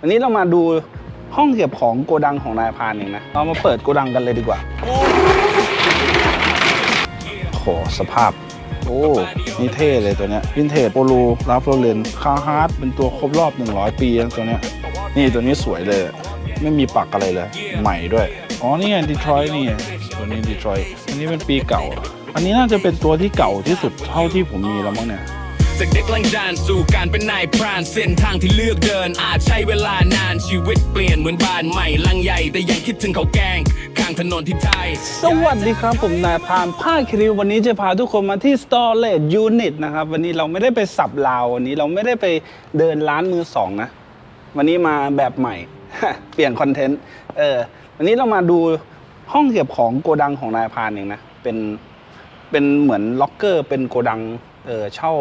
วันนี้เรามาดูห้องเก็บของโกดังของนายพานเองนะ เรามาเปิดโกดังกันเลยดีกว่า โอ้โห สภาพ โอ้ นี่เท่เลยตัวเนี้ยวินเทจโปลูลาฟโรเลนคาฮาร์ดเป็นตัวครบรอบ 100 ปีตัวเนี้ย นี่ตัวนี้สวยเลย ไม่มีปักอะไรเลย ใหม่ด้วย อ๋อ นี่ไงดีทรอยต์นี่ไงตัวนี้ดีทรอยต์อันนี้เป็นปีเก่า อันนี้น่าจะเป็นตัวที่เก่าที่สุดเท่าที่ผมมีแล้วมั้งเนี่ย จากเด็กลังจานสู่การเป็นนายพรานเส้นทางที่เลือกเดิน อาจใช้เวลานานชีวิตเปลี่ยนเหมือนบ้านใหม่ลังใหญ่แต่ยังคิดถึงเขาแกงข้างถนนที่ไทย สวัสดีครับผมนายพรานภาคคิริววันนี้จะพาทุกคนมาที่ Storage Unit นะครับ วันนี้เราไม่ได้ไปสับลาววันนี้เราไม่ได้ไปเดินร้านมือสองนะ วันนี้มาแบบใหม่ เปลี่ยนคอนเทนต์เออวันนี้เรามาดูห้องเก็บของโกดังของนายพรานเองนะเป็นเป็นเหมือนล็อกเกอร์เป็นโกดังเออเช่า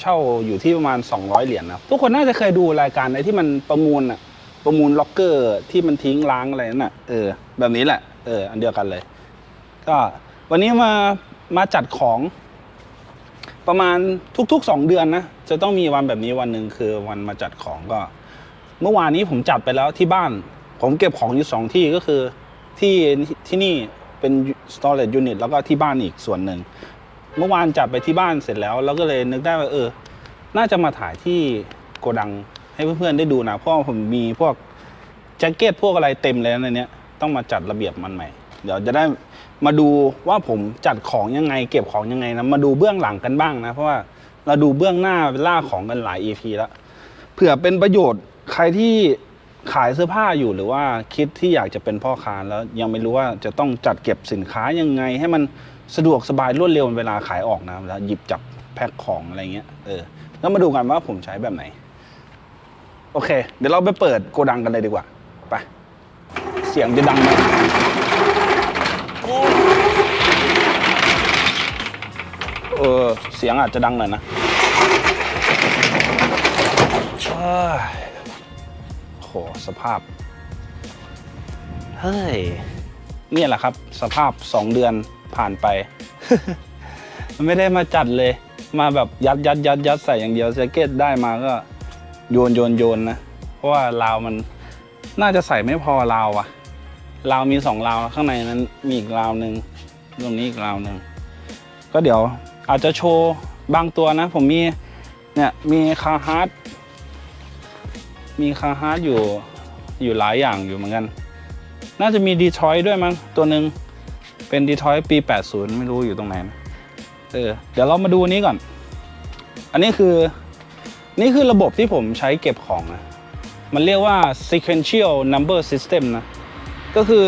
เช่าอยู่ที่ประมาณ 200 เหรียญนะทุกคนน่าจะเคยดูรายการไอ้ที่มันประมูลอะประมูลล็อกเกอร์ที่มันทิ้งล้างอะไรนั่นน่ะเออแบบนี้แหละเอออันเดียวกันเลย ก็วันนี้มามาจัดของ ประมาณทุกๆสองเดือนนะจะต้องมีวันแบบนี้วันหนึ่งคือวันมาจัดของก็ เมื่อวานนี้ผมจัดไปแล้วที่บ้าน ผมเก็บของอยู่สองที่ก็คือที่ที่นี่เป็น storage unit แล้วก็ที่บ้านอีกส่วนหนึ่ง เมื่อวานจัดไปที่บ้านเสร็จแล้วแล้วก็เลยนึกได้ว่าเออ น่าจะมาถ่ายที่โกดังให้เพื่อนๆได้ดูนะ เพราะผมมีพวกแจ็คเก็ตพวกอะไรเต็มเลยในนี้ต้องมาจัดระเบียบมันใหม่ เดี๋ยวจะได้มาดูว่าผมจัดของยังไง เก็บของยังไงนะมาดูเบื้องหลังกันบ้างนะ เพราะว่าเราดูเบื้องหน้าล่าของกันหลาย EP แล้วเผื่อเป็นประโยชน์ใครที่ขายเสื้อผ้าอยู่หรือว่าคิดที่อยากจะเป็นพ่อค้าแล้วยังไม่รู้ว่าจะต้องจัดเก็บสินค้ายังไง ให้มัน สะดวกสบายรวดเร็วเวลาขายออกนะแล้วหยิบจับแพ็คของอะไรเงี้ยเออแล้วมาดูกันว่าผมใช้แบบไหน โอเค เดี๋ยวเราไปเปิดโกดังกันเลยดีกว่า ไป เสียงจะดังไหมเออ เสียงอาจจะดังหน่อยนะเอ้โหสภาพ เฮ้ย เนี่ยแหละครับ สภาพสองเดือน ผ่านไปมันไม่ได้มาจัดเลย มาแบบยัดยัดยัดยัดใส่อย่างเดียวแจ็คเก็ตได้มาก็โยนโยนโยนนะ เพราะว่าราวมันน่าจะใส่ไม่พอราวอะราวมีสองราวข้างในนั้นมีอีกราวหนึ่งตรงนี้อีกราวหนึ่งก็เดี๋ยวอาจจะโชว์บางตัวนะ ผมมีเนี่ยมีคาฮาร์ดมีคาฮาร์ดอยู่อยู่หลายอย่างอยู่เหมือนกัน น่าจะมีดีทรอยด้วยมั้งตัวหนึ่ง เป็นดีทอยปี 80 ไม่รู้อยู่ตรงไหนนะเออเดี๋ยวเรามาดูนนี้ก่อน อันนี้คือ นี่คือระบบที่ผมใช้เก็บของนะมันเรียกว่า sequential number system นะ ก็คือ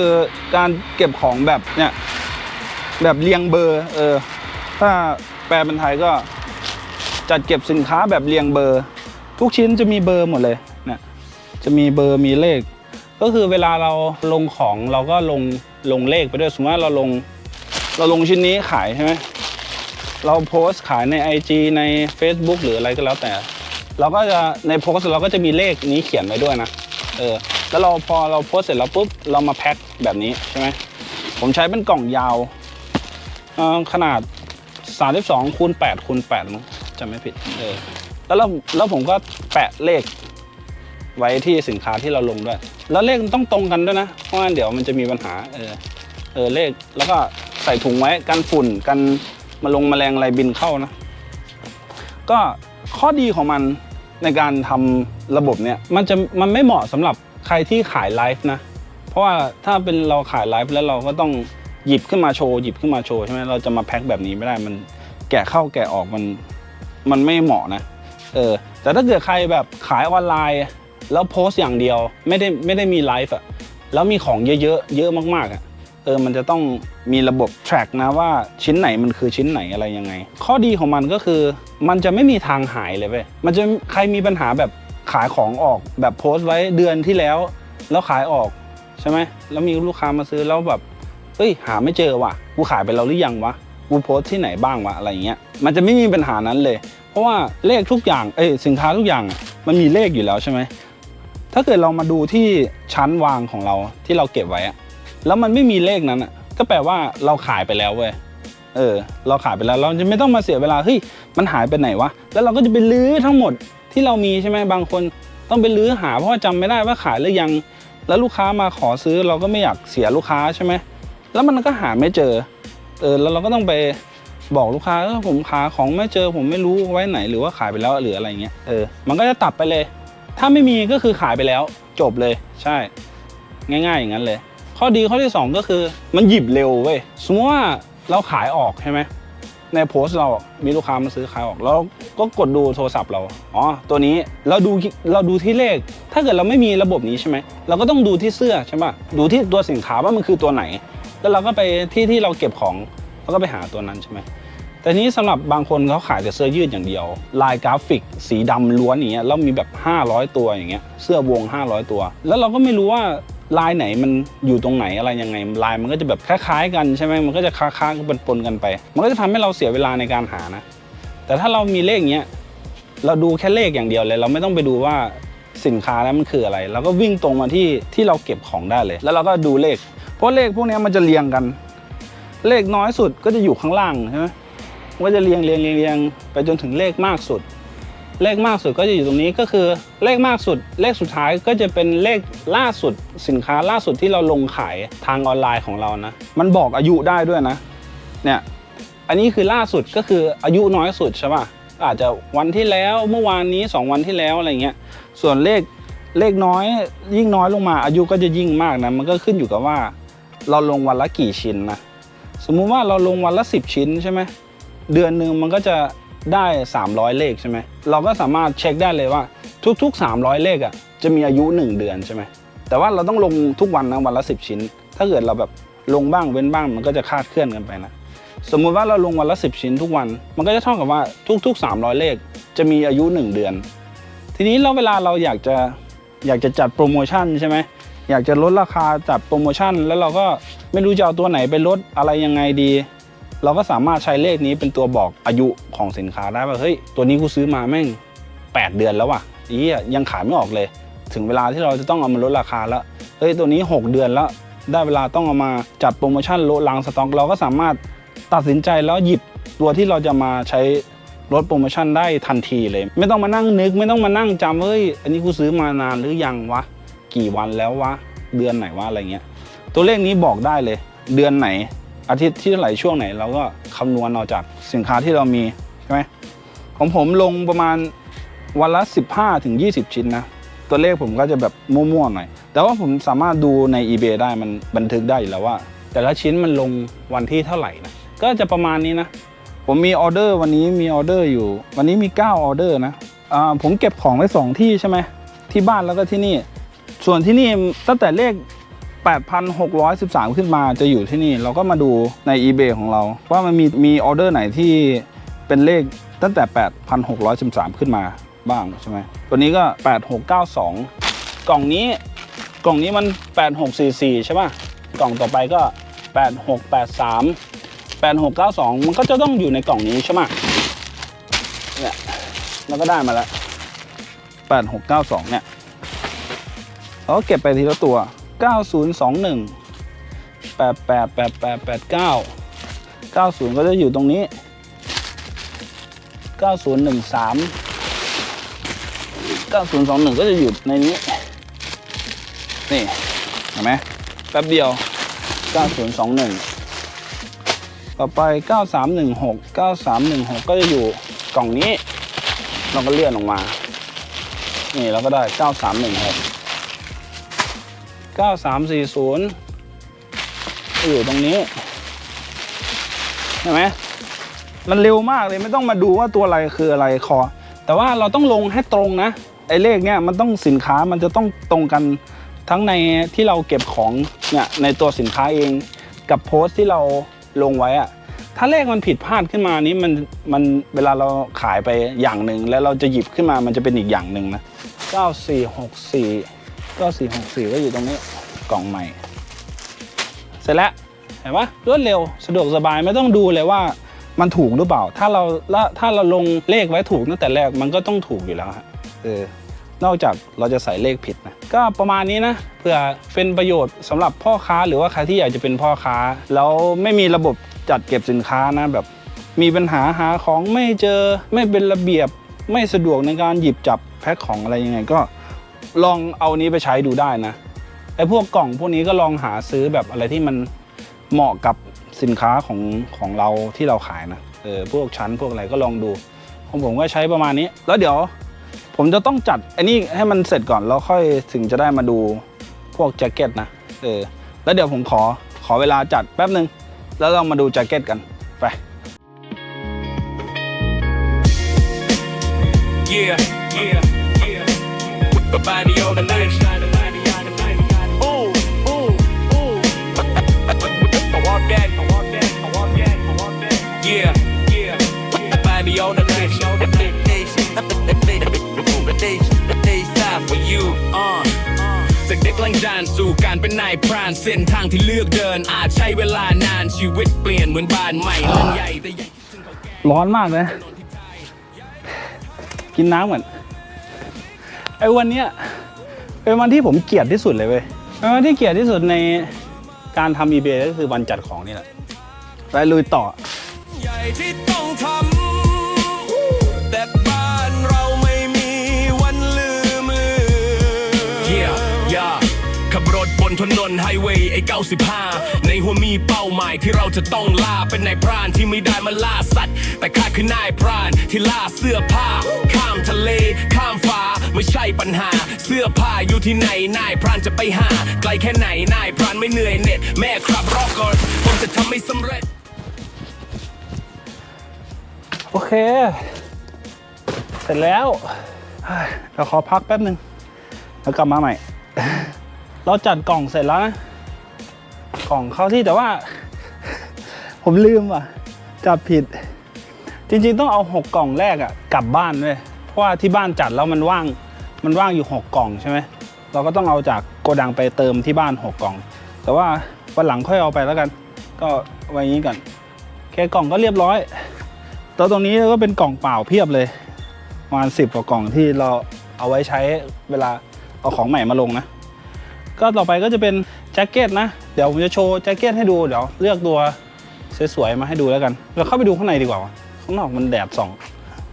การเก็บของแบบเนี่ย แบบเรียงเบอร์ เออ ถ้าแปลเป็นไทยก็จัดเก็บสินค้าแบบเรียงเบอร์ ทุกชิ้นจะมีเบอร์หมดเลยเนี่ยจะมีเบอร์มีเลข ก็คือเวลาเราลงของเราก็ลงลงเลขไปด้วยสมมติว่าเราลงเราลงชิ้นนี้ขายใช่ไหมเราโพสต์ขายใน IG ใน Facebook หรืออะไรก็แล้วแต่ เราก็จะในโพสต์เราก็จะมีเลขนี้เขียนไว้ด้วยนะเออแล้วเราพอเราโพสเสร็จแล้วปุ๊บเรามาแพ็คแบบนี้ใช่ไหมผมใช้เป็นกล่องยาวขนาด 32คูณ8คูณ8มั้งจำไม่ผิดเออแล้วแล้วผมก็แปะเลข ไว้ที่สินค้าที่เราลงด้วย แล้วเลขมันต้องตรงกันด้วยนะเพราะงั้นเดี๋ยวมันจะมีปัญหาเออเออเลขแล้วก็ใส่ถุงไว้กันฝุ่นกันมาลงแมลงอะไรบินเข้านะ ก็ข้อดีของมันในการทำระบบเนี่ยมันจะมันไม่เหมาะสำหรับใครที่ขายไลฟ์นะ เพราะว่าถ้าเป็นเราขายไลฟ์แล้วเราก็ต้องหยิบขึ้นมาโชว์หยิบขึ้นมาโชว์ใช่ไหมเราจะมาแพ็คแบบนี้ไม่ได้มันแกะเข้าแกะออกมันมันไม่เหมาะนะเออแต่ถ้าเกิดใครแบบขายออนไลน์ แล้วโพสต์อย่างเดียวไม่ได้ไม่ได้มีไลฟ์อะแล้วมีของเยอะๆเยอะมากๆอะเออมันจะต้องมีระบบ track นะว่าชิ้นไหนมันคือชิ้นไหนอะไรยังไง ข้อดีของมันก็คือมันจะไม่มีทางหายเลยเว้ยมันจะใครมีปัญหาแบบขายของออกแบบโพสต์ไว้เดือนที่แล้ว แล้วขายออกใช่ไหมแล้วมีลูกค้ามาซื้อแล้วแบบเฮ้ยหาไม่เจอว่ะกูขายไปแล้วหรือยังวะกูโพสต์ที่ไหนบ้างวะอะไรเงี้ยมันจะไม่มีปัญหานั้นเลย เพราะว่าเลขทุกอย่างเอ้ยสินค้าทุกอย่างมันมีเลขอยู่แล้วใช่ไหม ถ้าเกิดเรามาดูที่ชั้นวางของเราที่เราเก็บไว้อะแล้วมันไม่มีเลขนั้นอะก็แปลว่าเราขายไปแล้วเว้ยเออ เราขายไปแล้วเราจะไม่ต้องมาเสียเวลาเฮ้ยมันหายไปไหนวะแล้วเราก็จะไปลื้อทั้งหมดที่เรามีใช่ไหมบางคนต้องไปลื้อหาเพราะว่าจำไม่ได้ว่าขายหรือยัง แล้วลูกค้ามาขอซื้อเราก็ไม่อยากเสียลูกค้าใช่ไหมแล้วมันก็หาไม่เจอเออแล้วเราก็ต้องไปบอกลูกค้าเออผมหาของไม่เจอผมไม่รู้ไว้ไหนหรือว่าขายไปแล้วหรืออะไรเงี้ยเออมันก็จะตัดไปเลย ถ้าไม่มีก็คือขายไปแล้ว จบเลยใช่ ง่าย ๆ อย่างนั้นเลย ข้อดีข้อที่ 2 ก็คือมันหยิบเร็วเว้ยสมมติว่าเราขายออกใช่ไหมในโพสต์เราอะมีลูกค้ามาซื้อขายออกแล้วก็กดดูโทรศัพท์เราอ๋อตัวนี้เราดูเราดูที่เลข ถ้าเกิดเราไม่มีระบบนี้ใช่ไหมเราก็ต้องดูที่เสื้อใช่ปะดูที่ตัวสินค้าว่ามันคือตัวไหน แล้วเราก็ไปที่ที่เราเก็บของเราก็ไปหาตัวนั้นใช่ไหม แต่นี้สำหรับบางคนเขาขายแต่เสื้อยืดอย่างเดียว ลายกราฟิก สีดำล้วนอย่างเงี้ยแล้วมีแบบ 500 ตัวอย่างเงี้ยเสื้อวง 500 ตัว แล้วเราก็ไม่รู้ว่าลายไหนมันอยู่ตรงไหนอะไรยังไงลายมันก็จะแบบคล้ายๆ กันใช่ไหมมันก็จะค้าๆปนๆกันไป มันก็จะทำให้เราเสียเวลาในการหานะ แต่ถ้าเรามีเลขเงี้ยเราดูแค่เลขอย่างเดียวเลย เราไม่ต้องไปดูว่าสินค้านั้นมันคืออะไรเราก็วิ่งตรงมาที่ที่เราเก็บของได้เลย แล้วเราก็ดูเลข เพราะเลขพวกนี้มันจะเรียงกัน เลขน้อยสุดก็จะอยู่ข้างล่างใช่ไหม ก็จะเรียงเรียงเรียงเรียงไปจนถึงเลขมากสุด เลขมากสุดก็จะอยู่ตรงนี้ก็คือเลขมากสุด เลขสุดท้ายก็จะเป็นเลขล่าสุด สินค้าล่าสุดที่เราลงขายทางออนไลน์ของเรานะ มันบอกอายุได้ด้วยนะ เนี่ยอันนี้คือล่าสุดก็คืออายุน้อยสุดใช่ป่ะอาจจะวันที่แล้วเมื่อวานนี้ 2 วันที่แล้วอะไรเงี้ยส่วนเลขเลขน้อยยิ่งน้อยลงมา อายุก็จะยิ่งมากนะมันก็ขึ้นอยู่กับว่า เราลงวันละกี่ชิ้นนะสมมุติว่าเราลงวันละ 10 ชิ้นใช่ไหม เดือนหนึ่งมันก็จะได้ 300 เลขใช่ไหมเราก็สามารถเช็คได้เลยว่าทุกๆ 300 เลขอะจะมีอายุ 1 เดือนใช่ไหมแต่ว่าเราต้องลงทุกวันนะวันละ 10 ชิ้น ถ้าเกิดเราแบบลงบ้างเว้นบ้างมันก็จะคาดเคลื่อนกันไปนะสมมุติว่าเราลงวันละ 10 ชิ้นทุกวัน มันก็จะเท่ากับว่าทุก ๆ 300 เลขจะมีอายุ 1 เดือน ทีนี้เราเวลาเราอยากจะอยากจะจัดโปรโมชั่นใช่ไหมอยากจะลดราคาจัดโปรโมชั่น แล้วเราก็ไม่รู้จะเอาตัวไหนไปลดอะไรยังไงดี เราก็สามารถใช้เลขนี้เป็นตัวบอกอายุของสินค้าได้ว่าเฮ้ยตัวนี้กูซื้อมาแม่ง 8 เดือนแล้วว่ะอียยังขายไม่ออกเลย ถึงเวลาที่เราจะต้องเอามาลดราคาแล้วเฮ้ยตัวนี้ 6 เดือนแล้ว ได้เวลาต้องเอามาจัดโปรโมชั่นลดลังสต็อก เราก็สามารถตัดสินใจแล้วหยิบตัวที่เราจะมาใช้ลดโปรโมชั่นได้ทันทีเลย ไม่ต้องมานั่งนึก ไม่ต้องมานั่งจำเฮ้ยอันนี้กูซื้อมานานหรือยังวะ กี่วันแล้ววะ เดือนไหนวะอะไรเงี้ย ตัวเลขนี้บอกได้เลย เดือนไหน อาทิตย์ที่เท่าไหร่ช่วงไหนเราก็คำนวณเอาจากสินค้าที่เรามีใช่ไหมของผมลงประมาณวันละ 15ถึง20 ชิ้นนะ ตัวเลขผมก็จะแบบมั่วๆหน่อย แต่ว่าผมสามารถดูใน eBay ได้มันบันทึกได้อยู่แล้วว่า แต่ละชิ้นมันลงวันที่เท่าไหร่นะก็จะประมาณนี้นะ ผมมีออเดอร์วันนี้มีออเดอร์อยู่ วันนี้มี 9 ออเดอร์นะอ่าผมเก็บของไว้ 2 ที่ใช่ไหมที่บ้านแล้วก็ที่นี่ ส่วนที่นี่ตั้งแต่เลข 8,613 ขึ้นมาจะอยู่ที่นี่ เราก็มาดูใน eBay ของเรา ว่ามันมีมีออเดอร์ไหนที่เป็นเลขตั้งแต่ 8,613 ขึ้นมาบ้างใช่ไหมตัวนี้ก็ 8692 กล่องนี้กล่องนี้มัน 8644 ใช่ป่ะ กล่องต่อไปก็ 8683 8692 มันก็จะต้องอยู่ในกล่องนี้ใช่ไหมเนี่ยเราก็ได้มาแล้ว 8692 เนี่ยเราก็เก็บไปทีละตัว 9021 88 88 89 90 ก็จะอยู่ตรงนี้ 9013 9021 ก็จะอยู่ในนี้ นี่เห็นไหมแป๊บเดียว 9021 ต่อไป 9316 9316 ก็จะอยู่กล่องนี้ เราก็เลื่อนออกมา นี่เราก็ได้ 9316 9340 อยู่ตรงนี้เห็นไหมมันเร็วมากเลยไม่ต้องมาดูว่าตัวอะไรคืออะไรคอ แต่ว่าเราต้องลงให้ตรงนะ ไอ้เลขเนี่ยมันต้องสินค้ามันจะต้องตรงกันทั้งในที่เราเก็บของเนี่ยในตัวสินค้าเองกับโพสต์ที่เราลงไว้อะถ้าเลขมันผิดพลาดขึ้นมานี้มันมันเวลาเราขายไปอย่างหนึ่งแล้วเราจะหยิบขึ้นมามันจะเป็นอีกอย่างหนึ่งนะ9464 9464ก็อยู่ตรงนี้กล่องใหม่ เสร็จแล้วเห็นปะรวดเร็วสะดวกสบายไม่ต้องดูเลยว่ามันถูกหรือเปล่า ถ้าเราละถ้าเราลงเลขไว้ถูกตั้งแต่แรกมันก็ต้องถูกอยู่แล้วฮะเออนอกจากเราจะใส่เลขผิดนะก็ประมาณนี้นะเพื่อเป็นประโยชน์สำหรับพ่อค้าหรือว่าใครที่อยากจะเป็นพ่อค้า แล้วไม่มีระบบจัดเก็บสินค้านะแบบ มีปัญหาหาของไม่เจอไม่เป็นระเบียบไม่สะดวกในการหยิบจับแพ็คของอะไรยังไงก็ ลองเอานี้ไปใช้ดูได้นะไอ้พวกกล่องพวกนี้ก็ลองหาซื้อแบบอะไรที่มันเหมาะกับสินค้าของของเราที่เราขายนะเออพวกชั้นพวกอะไรก็ลองดูของผมก็ใช้ประมาณนี้ แล้วเดี๋ยว ผมจะต้องจัดไอ้นี่ให้มันเสร็จก่อนแล้วค่อยถึงจะได้มาดูพวกแจ็คเก็ตนะเออแล้วเดี๋ยวผมขอขอเวลาจัดแป๊บหนึ่งแล้วเรามาดูแจ็คเก็ตกันไป Yeah, yeah, yeah. Body on the night. Ooh, ooh, ooh. I walk that, I walk that, I walk that, I walk that. Yeah, yeah. Body on the night. for you, uh. จากเด็กลังจานสู่การเป็นนายพรานเส้นทางที่เลือกเดิน อาจใช้เวลานานชีวิตเปลี่ยนเหมือนบ้านใหม่หลังใหญ่แต่ร้อนมากเลย กินน้ำก่อน ไอ้วันเนี้ยเป็นวันที่ผมเกลียดที่สุดเลยเว้ยเป็นวันที่เกลียดที่สุดในการทำอีเบก็คือวันจัดของนี่แหละไปลุยต่อ ถนนไฮเวย์ไอ้95 ในหัวมีเป้าหมายที่เราจะต้องล่า เป็นนายพรานที่ไม่ได้มาล่าสัตว์ แต่ข้าคือนายพรานที่ล่าเสื้อผ้า ข้ามทะเล ข้ามฟ้า ไม่ใช่ปัญหา เสื้อผ้าอยู่ที่ไหน นายพรานจะไปหา ไกลแค่ไหน นายพรานไม่เหนื่อยเหน็ด แม่ครับรอก่อน ผมจะทำให้สำเร็จ โอเค เสร็จแล้วเฮ้ยเราขอพักแป๊บหนึ่งแล้วกลับมาใหม่ เราจัดกล่องเสร็จแล้วนะกล่องเข้าที่แต่ว่า ผมลืมว่ะจัดผิด จริงๆต้องเอาหกกล่องแรกอะกลับบ้านด้วยเพราะว่าที่บ้านจัดแล้วมันว่างมันว่างอยู่หกกล่องใช่ไหมเราก็ต้องเอาจากโกดังไปเติมที่บ้านหกกล่อง แต่ว่าวันหลังค่อยเอาไปแล้วกัน ก็ไว้นี้ก่อนแค่กล่องก็เรียบร้อยแล้วตรงนี้ก็เป็นกล่องเปล่าเพียบเลยประมาณสิบกว่ากล่องที่เราเอาไว้ใช้เวลาเอาของใหม่มาลงนะ ก็ต่อไปก็จะเป็นแจ็คเก็ตนะ เดี๋ยวผมจะโชว์แจ็คเก็ตให้ดู เดี๋ยวเลือกตัวสวยๆมาให้ดูแล้วกัน เราเข้าไปดูข้างในดีกว่า ข้างนอกมันแดดส่อง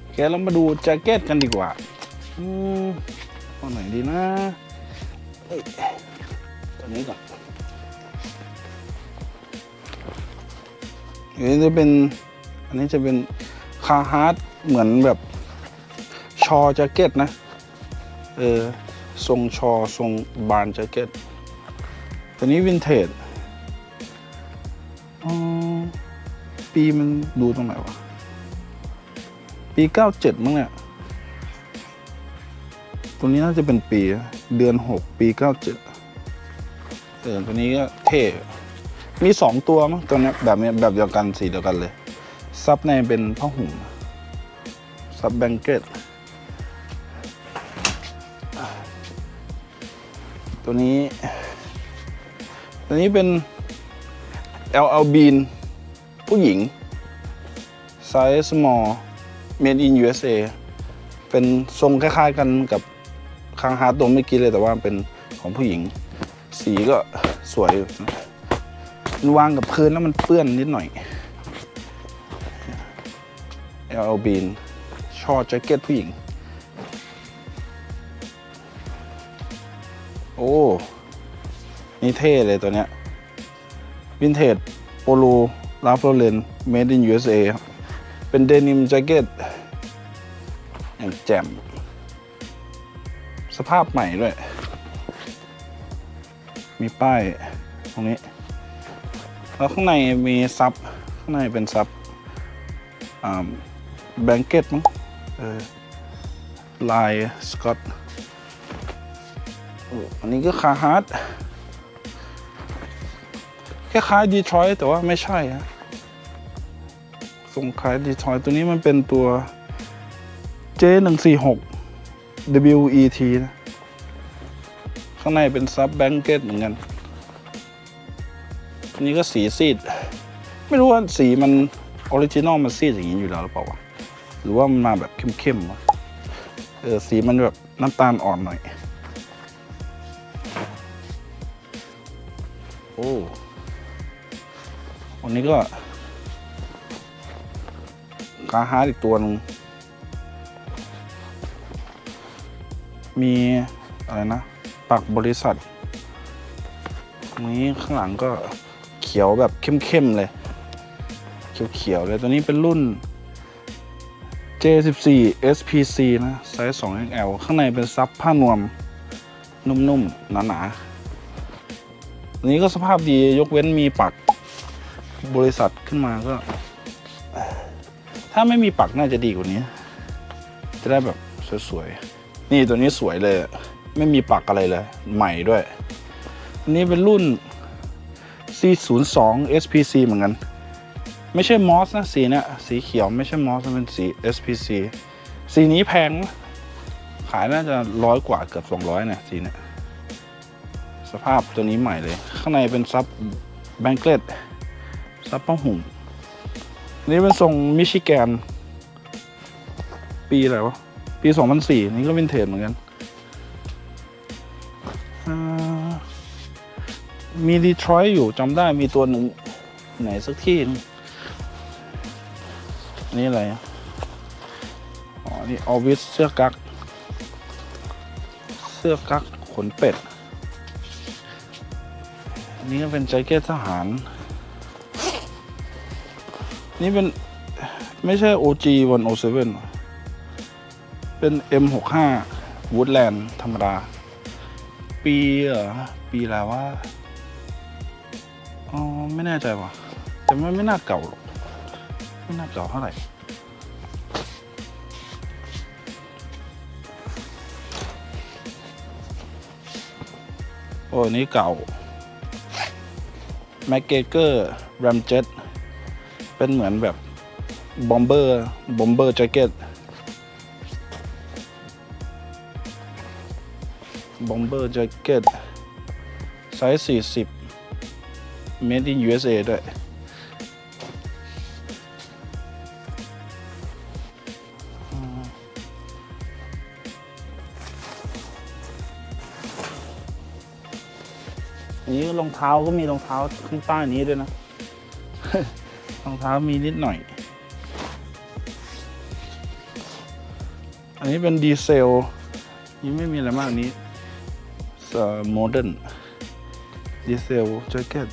โอเคเรามาดูแจ็คเก็ตกันดีกว่าอืมตัวไหนดีนะเอ้ยตัวนี้ก่อนอันนี้จะเป็น อันนี้จะเป็นคาฮาร์ดเหมือนแบบชอแจ็คเก็ตนะ เออ ทรงชอทรงบานแจ็คเก็ตตัวนี้วินเทจปีมันดูตรงไหนวะ ปี 97 มั้งเนี่ย ตัวนี้น่าจะเป็นปี เดือน 6 ปี 97เออตัวนี้ก็เท่ มี 2 ตัวมั้งตัวนี้แบบเนี้ยแบบเดียวกันสีเดียวกันเลย ซับในเป็นผ้าห่มซับแบงเก็ต ตัวนี้ ตัวนี้เป็น LL Bean ผู้หญิงไซส์ small made in USA เป็นทรงคล้ายๆกันกับคางฮาร์ดตัวเมื่อกี้เลยแต่ว่าเป็นของผู้หญิง สีก็สวยมันวางกับพื้นแล้วมันเปื้อนนิดหน่อย LL Bean ชอแจ็คเก็ตผู้หญิง อ้ นี่เท่เลยตัวเนี้ยวินเทจโปโลลาฟโรเลน made in USA ครับเป็นเดนิมแจ็คเก็ตอย่างแจ่ม สภาพใหม่ด้วย มีป้ายตรงนี้ แล้วข้างในมีซับ ข้างในเป็นซับแบงเก็ตมั้งลายสกอต อันนี้ก็คาฮาร์ดคล้ายๆดีทรอยต์แต่ว่าไม่ใช่ฮะทรงคล้ายดีทรอยต์ตัวนี้มันเป็นตัว J146 WET นะ ข้างในเป็นซับแบงเกตเหมือนกันอันนี้ก็สีซีด ไม่รู้ว่าสีมันออริจินอลมันซีดอย่างนี้อยู่แล้วหรือเปล่าวะ หรือว่ามันมาแบบเข้มๆวะเออสีมันแบบน้ำตาลอ่อนหน่อย อ้วันนี้ก็คาฮาร์ดอีกตัวหนึ่งมีอะไรนะ ปักบริษัท นี้ข้างหลังก็เขียวแบบเข้มๆเลย เขียวๆเลย ตัวนี้เป็นรุ่น J14 SPC นะ ไซส์ 2XL ข้างในเป็นซับผ้านวม นุ่มๆ หนาๆ อันนี้ก็สภาพดียกเว้นมีปักบริษัทขึ้นมาก็ ถ้าไม่มีปักน่าจะดีกว่านี้ จะได้แบบสวยๆ นี่ตัวนี้สวยเลย ไม่มีปักอะไรเลย ใหม่ด้วย อันนี้เป็นรุ่น C02 SPC เหมือนกัน ไม่ใช่มอสนะสีเนี่ยสีเขียวไม่ใช่มอสมันเป็นสี SPC สีนี้แพง ขายน่าจะร้อยกว่าเกือบ 200เนี่ยสีเนี่ย สภาพตัวนี้ใหม่เลย ข้างในเป็นซับแบงเกตซับป้องหุ่มนนี้เป็นทรงมิชิแกน ปีอะไรวะ ปี 2004 นี่ก็วินเทจเหมือนกันมีดีทรอยต์อยู่จำได้มีตัวหนึ่งไหนสักที่น,นี่อะไรอะอ๋อ นี่ออวิสเสื้อกั๊ก เสื้อกั๊กขนเป็ด อันนี้ก็เป็นแจ็คเก็ตทหาร นี่เป็น ไม่ใช่ OG 107ว่ะเป็น M65 Woodland ธรรมดา ปีเหรอ ปีอะไรวะอ๋อ ไม่แน่ใจว่ะ แต่ไมันไม่น่าเก่าหรอก ไม่น่าเก่าเท่าไหร่โอ้นนี้เก่า แมกเกเกอร์แรมเจ็ตเป็นเหมือนแบบบอมเบอร์บอมเบอร์แจ็คเก็ตบอมเบอร์แจ็คเก็ตไซส์40 made in USA ด้วย รองเท้าก็มีรองเท้าข้างใต้นี้ด้วยนะ รองเท้ามีนิดหน่อย อันนี้เป็นดีเซลยังไม่มีอะไรมากอันนี้โมเดิร์นดีเซลแจ็คเก็ต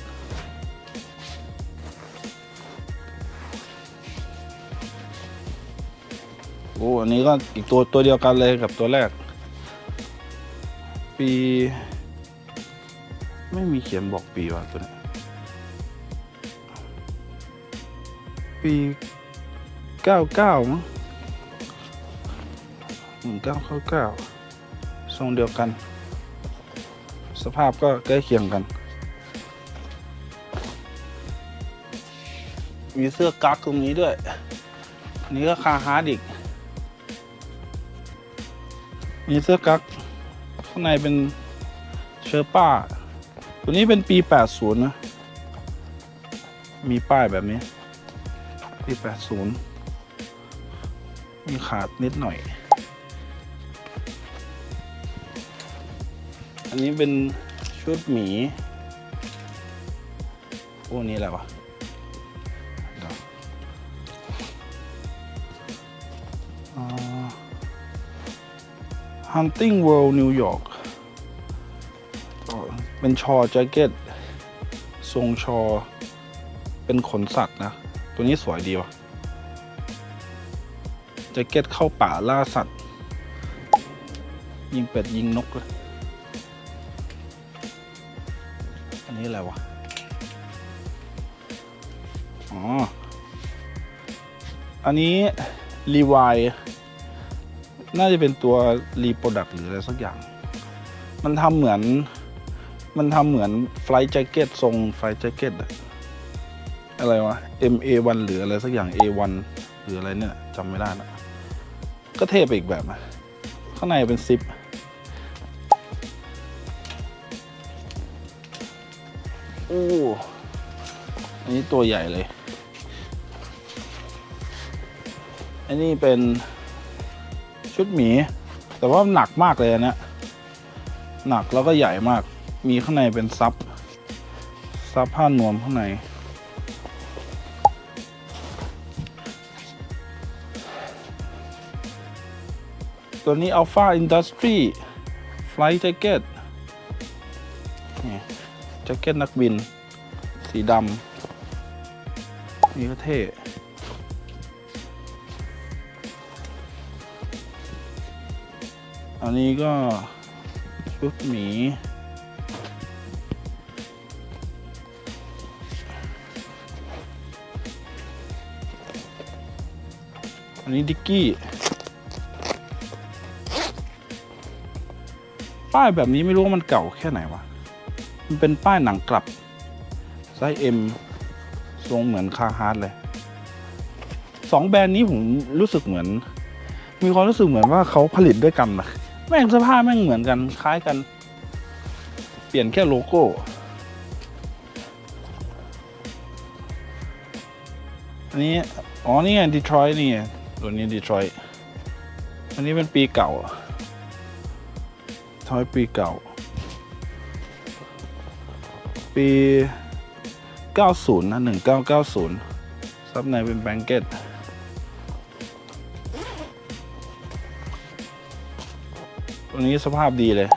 โอ้อันนี้ก็อีกตัวตัวเดียวกันเลยกับตัวแรก ปี ไม่มีเขียนบอกปีว่ะตัวนี้ปีเก้าเก้ามั้งหนึ่งเก้าเก้าเก้าทรงเดียวกัน สภาพก็ใกล้เคียงกัน มีเสื้อกั๊กตรงนี้ด้วย อันนี้ก็คาฮาร์ดอีก มีเสื้อกั๊กข้างในเป็นเชอร์ป้า ตัวนี้เป็นปี 80 นะ มีป้ายแบบนี้ ปี 80 มีขาดนิดหน่อย อันนี้เป็นชุดหมี โอ้ นี่อะไรวะเดี๋ยวอ่า Hunting World New York ก็ เป็นชอแจ็คเก็ตทรงชอ เป็นขนสัตว์นะ ตัวนี้สวยดีว่ะแจ็คเก็ตเข้าป่าล่าสัตว์ ยิงเป็ดยิงนกเลยอันนี้อะไรวะ อ๋อ อันนี้รีวายน่าจะเป็นตัวรีโปรดักหรืออะไรสักอย่าง มันทำเหมือน มันทำเหมือนไฟล์แจ็คเก็ตทรงไฟล์แจ็คเก็ตอะอะไรวะ MA1 หรืออะไรสักอย่าง A1 หรืออะไรเนี่ยจำไม่ได้นะก็เทไปอีกแบบนะข้างในเป็นซิปโอ้อันนี้ตัวใหญ่เลย อันนี้เป็นชุดหมี แต่ว่าหนักมากเลยนเนี้ยหนักแล้วก็ใหญ่มาก มีข้างในเป็นซับ ซับผ้านวมข้างใน ตัวนี้ Alpha Industry ไฟล์แจ็คเก็ตนี่แจ็คเก็ตนักบิน สีดำนี่ก็เท่อันนี้ก็ชุดหมี นนี้ดิกกี้ ป้ายแบบนี้ไม่รู้ว่ามันเก่าแค่ไหนวะ มันเป็นป้ายหนังกลับ ไซส์ M ทรงเหมือนคาฮาร์ดเลยสองแบรนด์นี้ผมรู้สึกเหมือน มีความรู้สึกเหมือนว่าเขาผลิตด้วยกันนะแม่งเสภาพแม่งเหมือนกันคล้ายกัน เปลี่ยนแค่โลโก้อันนี้ อ๋อ นี่ไงดีทรอยต์นี่ไง ตัวนี้ดีทรอยอันนี้เป็นปีเก่าทอยปีเก่า ปี 90 นะ 1990 ซับในเป็นแบงเก็ตตัวนี้สภาพดีเลย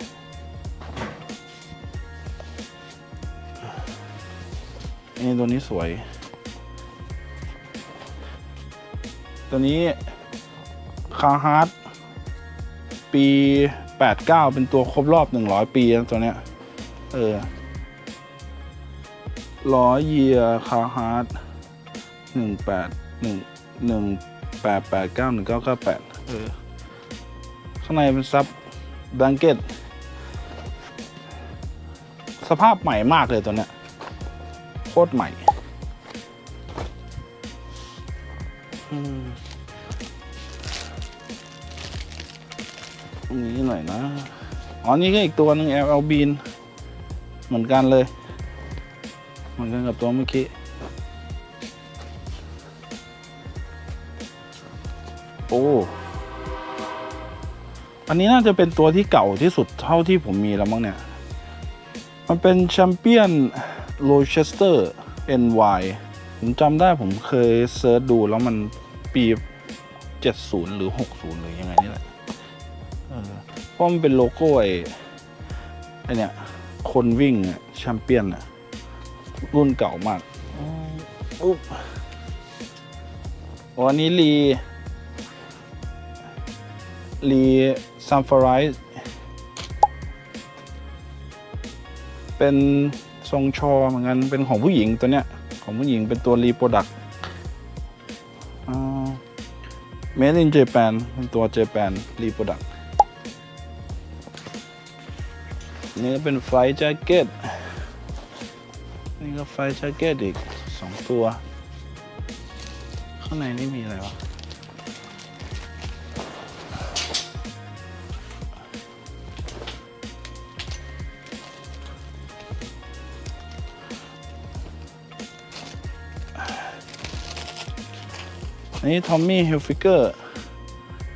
นี่ตัวนี้สวย ตัวนี้คาฮาร์ดปี 89 เป็นตัวครบรอบ 100 ปีตัวเนี้ย เออร้อยเยียคาฮาร์ดหนึ่งแปดหนึ่งหนึ่งแปดแปดเก้าหนึ่งเก้าเก้าแปดเออ ข้างในเป็นซับแบงเกตสภาพใหม่มากเลยตัวเนี้ย โคตรใหม่ หน่อยนะ อ๋อ นี่ก็อีกตัวหนึ่ง LL Bean เหมือนกันเลย เหมือนกันกับตัวเมื่อกี้โอ้ อันนี้น่าจะเป็นตัวที่เก่าที่สุดเท่าที่ผมมีแล้วมั้งเนี่ย มันเป็นแชมเปี้ยนโรเชสเตอร์ NY ผมจำได้ผมเคยเซิร์ชดูแล้วมันปี 70 หรือ 60 หรือยังไงนี่แหละ เพราะมันเป็นโลโก้ไอ้ไอเนี่ยคนวิ่งแชมเปี้ยนอะรุ่นเก่ามากอืมอุ๊บอ๋ออันนี้รีรีซัมฟารายเป็นทรงชอเหมือนกัน เป็นของผู้หญิงตัวเนี้ย ของผู้หญิงเป็นตัวรีโปรดักต์เมดอินเจแปนเป็นตัวเจแปนรีโปรดักต์ นี่ก็เป็นไฟแจ็คเก็ต นี่ก็ไฟแจ็คเก็ตอีกสองตัว ข้างในนี่มีอะไรวะ อันนี้ทอมมี่เฮลฟิกเกอร์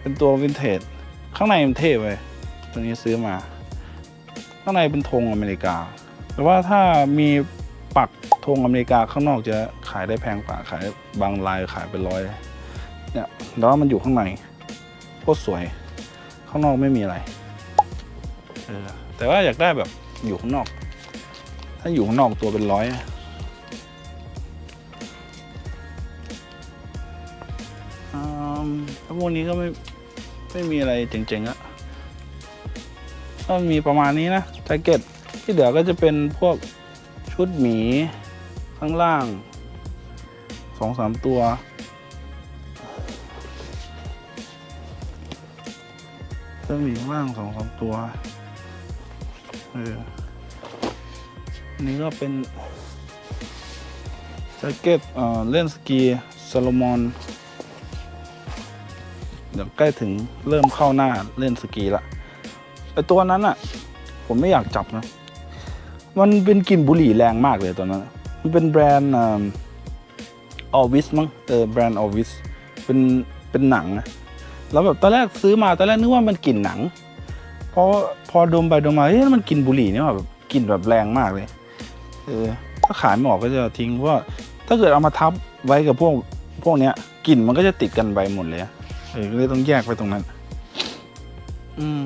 เป็นตัววินเทจ ข้างในมันเท่เว้ยตัวนี้ซื้อมา ข้างในเป็นธงอเมริกา แต่ว่าถ้ามีปักธงอเมริกาข้างนอกจะขายได้แพงกว่าขายบางลายขายเป็นร้อยเนี่ยแล้วมันอยู่ข้างในโคตรสวย ข้างนอกไม่มีอะไรเออแต่ว่าอยากได้แบบอยู่ข้างนอก ถ้าอยู่ข้างนอกตัวเป็นร้อยอืมแล้วพวกนี้ก็ไม่ไม่มีอะไรเจ๋งๆอะ ก็มีประมาณนี้นะแจ็คเก็ตที่เหลือก็จะเป็นพวกชุดหมีข้างล่างสองสามตัวเสื้อหมีข้างล่างสองสามตัว เออนนี้ก็เป็นแจ็คเก็ตเอ่อเล่นสกีซาโลมอน เดี๋ยวใกล้ถึงเริ่มเข้าหน้าเล่นสกีละ ตัวนั้นอะผมไม่อยากจับนะ มันเป็นกลิ่นบุหรี่แรงมากเลยตัวนั้น มันเป็นแบรนด์ออวิสมั้งเออแบรนด์ออวิสเป็นเป็นหนังนะแล้วแบบตอนแรกซื้อมาตอนแรกนึกว่ามันกลิ่นหนังเพราะพอดมไปดมมาเฮ้ยมันกลิ่นบุหรี่นี่หว่าแบบกลิ่นแบบแรงมากเลยเออถ้าขายไม่ออกก็จะทิ้งเพราะว่าถ้าเกิดเอามาทับไว้กับพวกพวกเนี้ยกลิ่นมันก็จะติดกันไปหมดเลยเออเลยต้องแยกไปตรงนั้น อืม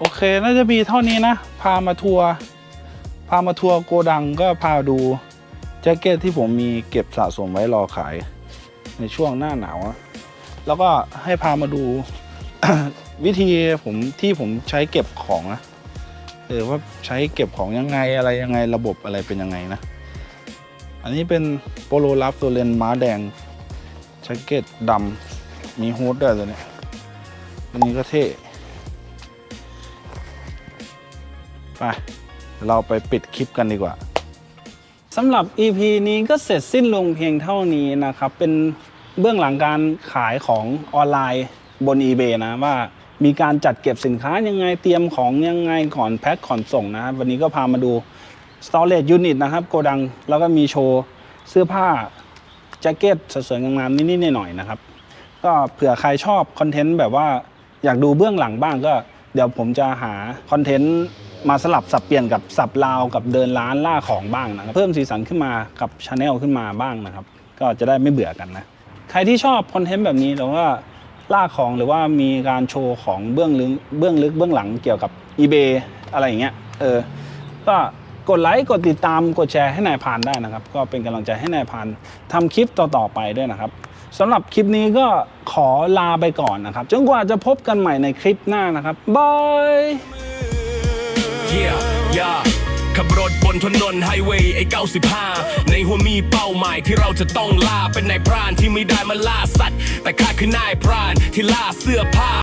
โอเค น่าจะมีเท่านี้นะ พามาทัวร์ พามาทัวร์โกดังก็พาดูแจ็คเก็ตที่ผมมีเก็บสะสมไว้รอขายในช่วงหน้าหนาวนะแล้วก็ให้พามาดูวิธีผมที่ผมใช้เก็บของนะเออว่าใช้เก็บของยังไงอะไรยังไงระบบอะไรเป็นยังไงนะ อันนี้เป็นโปโลลับตัวเลนม้าแดงแจ็คเก็ตดำมีฮูดด้วยตัวนี้อันนี้ก็เท่ ไปเราไปปิดคลิปกันดีกว่าสำหรับ EP นี้ก็เสร็จสิ้นลงเพียงเท่านี้นะครับ เป็นเบื้องหลังการขายของออนไลน์บน eBay นะว่ามีการจัดเก็บสินค้ายังไงเตรียมของยังไงก่อนแพ็คก่อนส่งนะครับวันนี้ก็พามาดู storage unit นะครับ โกดังแล้วก็มีโชว์เสื้อผ้าแจ็คเก็ตสวยๆงามๆนิดๆหน่อยๆนะครับ ก็เผื่อใครชอบคอนเทนต์แบบว่าอยากดูเบื้องหลังบ้างก็เดี๋ยวผมจะหาคอนเทนต์ มาสลับสับเปลี่ยนกับสับลาวกับเดินร้านล่าของบ้างนะครับเพิ่มสีสันขึ้นมากับชาแนลขึ้นมาบ้างนะครับ ก็จะได้ไม่เบื่อกันนะใครที่ชอบคอนเทนต์แบบนี้หรือว่าล่าของหรือว่ามีการโชว์ของเบื้องลึกเบื้องลึกเบื้องหลังเกี่ยวกับ eBay อะไรอย่างเงี้ยเออก็กดไลค์กดติดตามกดแชร์ให้นายพานได้นะครับ ก็เป็นกำลังใจให้นายพานทำคลิปต่อๆไปด้วยนะครับสำหรับคลิปนี้ก็ขอลาไปก่อนนะครับจนกว่าจะพบกันใหม่ในคลิปหน้านะครับบาย เยี่ยยาขับรถบนถนนไฮเวย์ไอ้95 ในหัวมีเป้าหมายที่เราจะต้องล่าเป็นนายพรานที่ไม่ได้มาล่าสัตว์ แต่ข้าคือนายพรานที่ล่าเสื้อผ้า